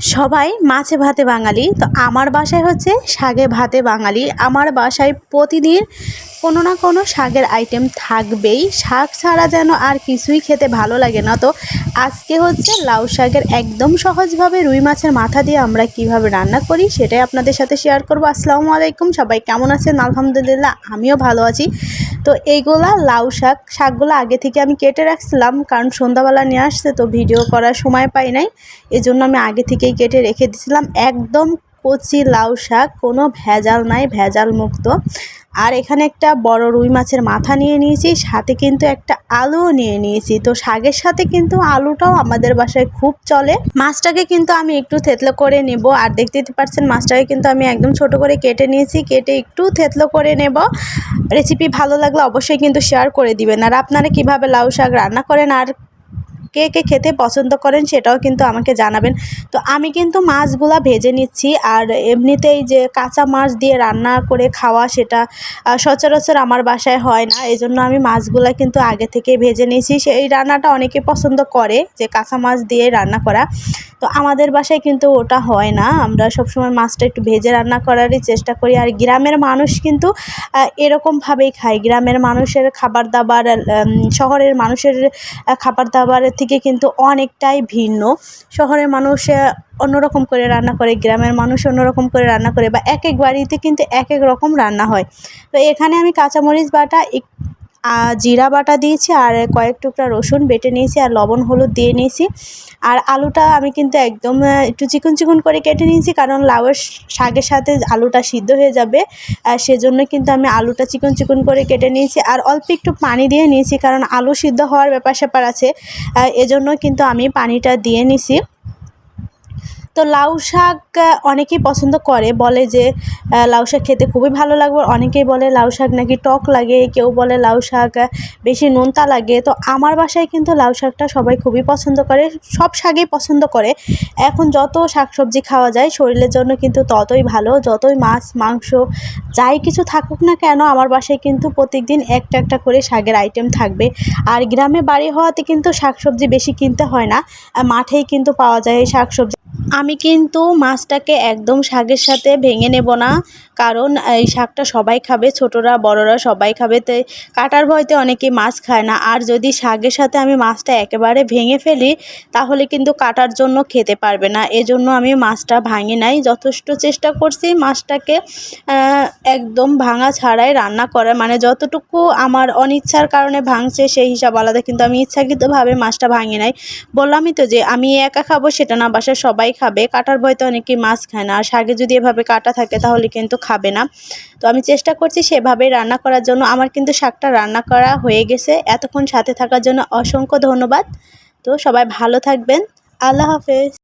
সবাই মাছে ভাতে বাঙালি। তো আমার বাসায় হচ্ছে শাগে ভাতে বাঙালি। আমার বাসায় প্রতিদিন কোনো না কোনো শাকের আইটেম থাকবেই। শাক ছাড়া যেন আর কিছুই খেতে ভালো লাগে না। তো আজকে হচ্ছে লাউ শাকের একদম সহজভাবে রুই মাছের মাথা দিয়ে আমরা কীভাবে রান্না করি সেটাই আপনাদের সাথে শেয়ার করব। আসসালামু আলাইকুম, সবাই কেমন আছেন? আলহামদুলিল্লাহ, আমিও ভালো আছি। তো এইগুলা লাউ শাক, শাকগুলো আগে থেকে আমি কেটে রাখছিলাম কারণ সন্ধ্যাবেলা নিয়ে আসছে, তো ভিডিও করার সময় পাই নাই। এই জন্য আমি আগে থেকেই কেটে রেখে দিয়েছিলাম একদম কচি লাউ শাক, কোনো ভেজাল নাই ভেজাল মুক্ত আর এখানে একটা বড় রুই মাছের মাথা নিয়ে নিয়েছি, সাথে কিন্তু একটা আলুও নিয়ে নিয়েছি। তো শাকের সাথে কিন্তু আলুটাও আমাদের বাসায় খুব চলে। মাছটাকে কিন্তু আমি একটু থেতলো করে নেব। আর দেখতে পাচ্ছেন মাছটাকে কিন্তু আমি একদম ছোট করে কেটে নিয়েছি। কেটে একটু থেতলো করে নেব। রেসিপি ভালো লাগলে অবশ্যই কিন্তু শেয়ার করে দিবেন। আর আপনারা কীভাবে লাউ শাক রান্না করেন আর কে কে খেতে পছন্দ করেন সেটাও কিন্তু আমাকে জানাবেন। তো আমি কিন্তু মাছগুলা ভেজে নিচ্ছি আর এমনিতেই যে কাঁচা মাছ দিয়ে রান্না করে খাওয়া সেটা সচরাচর আমার বাসায় হয় না। এই জন্য আমি মাছগুলা কিন্তু আগে থেকে ভেজে নিয়েছি। সেই রান্নাটা অনেকে পছন্দ করে যে কাঁচা মাছ দিয়ে রান্না করা। তো আমাদের বাসায় কিন্তু ওটা হয় না। আমরা সবসময় মাছটা একটু ভেজে রান্না করারই চেষ্টা করি। আর গ্রামের মানুষ কিন্তু এরকমভাবেই খায়। গ্রামের মানুষের খাবার দাবার শহরের মানুষের খাবার দাবারের থেকে কিন্তু অনেকটাই ভিন্ন। শহরের মানুষ অন্যরকম করে রান্না করে। গ্রামের মানুষ অন্যরকম করে রান্না করে বা এক এক বাড়িতে কিন্তু এক এক রকম রান্না হয়। তো এখানে আমি কাঁচামরিচ বাটা জিরা বাটা দিয়েছি আর কয়েক টুকরা রসুন বেটে নিয়েছি আর লবণ হলুদ দিয়ে নিয়েছি। আর আলুটা আমি কিন্তু একদম একটু চিকন চিকন করে কেটে নিয়েছি কারণ লাউয়ের শাকের সাথে আলুটা সিদ্ধ হয়ে যাবে। সেজন্য কিন্তু আমি আলুটা চিকন চিকন করে কেটে নিয়েছি আর অল্প একটু পানি দিয়ে নিয়েছি কারণ আলু সিদ্ধ হওয়ার ব্যাপার স্যাপার আছে এজন্য কিন্তু আমি পানিটা দিয়ে নিছি। তো লাউ শাক অনেকেই পছন্দ করে। বলে যে লাউ শাক খেতে খুবই ভালো লাগবে। অনেকেই বলে লাউ শাক নাকি টক লাগে। কেউ বলে লাউ শাক বেশি নোনতা লাগে। তো আমার বাসায় কিন্তু লাউ শাকটা সবাই খুবই পছন্দ করে। সব শাকই পছন্দ করে। এখন যত শাকসবজি খাওয়া যায়, শরীরের জন্য কিন্তু ততই ভালো। যতই মাছ, মাংস, যাই কিছু থাকুক না কেন, আমার বাসায় কিন্তু প্রত্যেকদিন একটা একটা করে শাকের আইটেম থাকবে। আর গ্রামে বাড়ি হওয়াতে কিন্তু শাকসবজি বেশি কিনতে হয় না। মাঠেই কিন্তু পাওয়া যায় এই শাকসবজি। আমি কিন্তু মাছটাকে একদম শাকের সাথে ভেঙে নেব না, কারণ এই শাকটা সবাই খাবে, ছোটরা, বড়রা সবাই খাবে, তো কাটার ভয়তে অনেকে মাছ খায় না। আর যদি শাকের সাথে আমি মাছটা একেবারে ভেঙে ফেলি, তাহলে কিন্তু কাটার জন্য খেতে পারবে না। এজন্য আমি মাছটা ভাঙি নাই। যথেষ্ট চেষ্টা করছি মাছটাকে একদম ভাঙা ছাড়াই রান্না করার। মানে যতটুকু আমার অনিচ্ছার কারণে ভাঙছে, সেই হিসাব আলাদা। কিন্তু আমি ইচ্ছাকৃতভাবে মাছটা ভাঙি নাই। বললামই তো যে আমি একা খাব, সেটা না, বাসার সবাই খাবে কাটার ভয়তে অনেকেই মাছ খায় না, আর শাকে যদি এভাবে কাটা থাকে তাহলে কিন্তু খাবে না। তো আমি চেষ্টা করছি সেভাবে রান্না করার জন্য। আমার কিন্তু শাকটা রান্না করা হয়ে গেছে। এতক্ষণ সাথে থাকার জন্য অসংখ্য ধন্যবাদ। তো সবাই ভালো থাকবেন। আল্লাহ হাফেজ।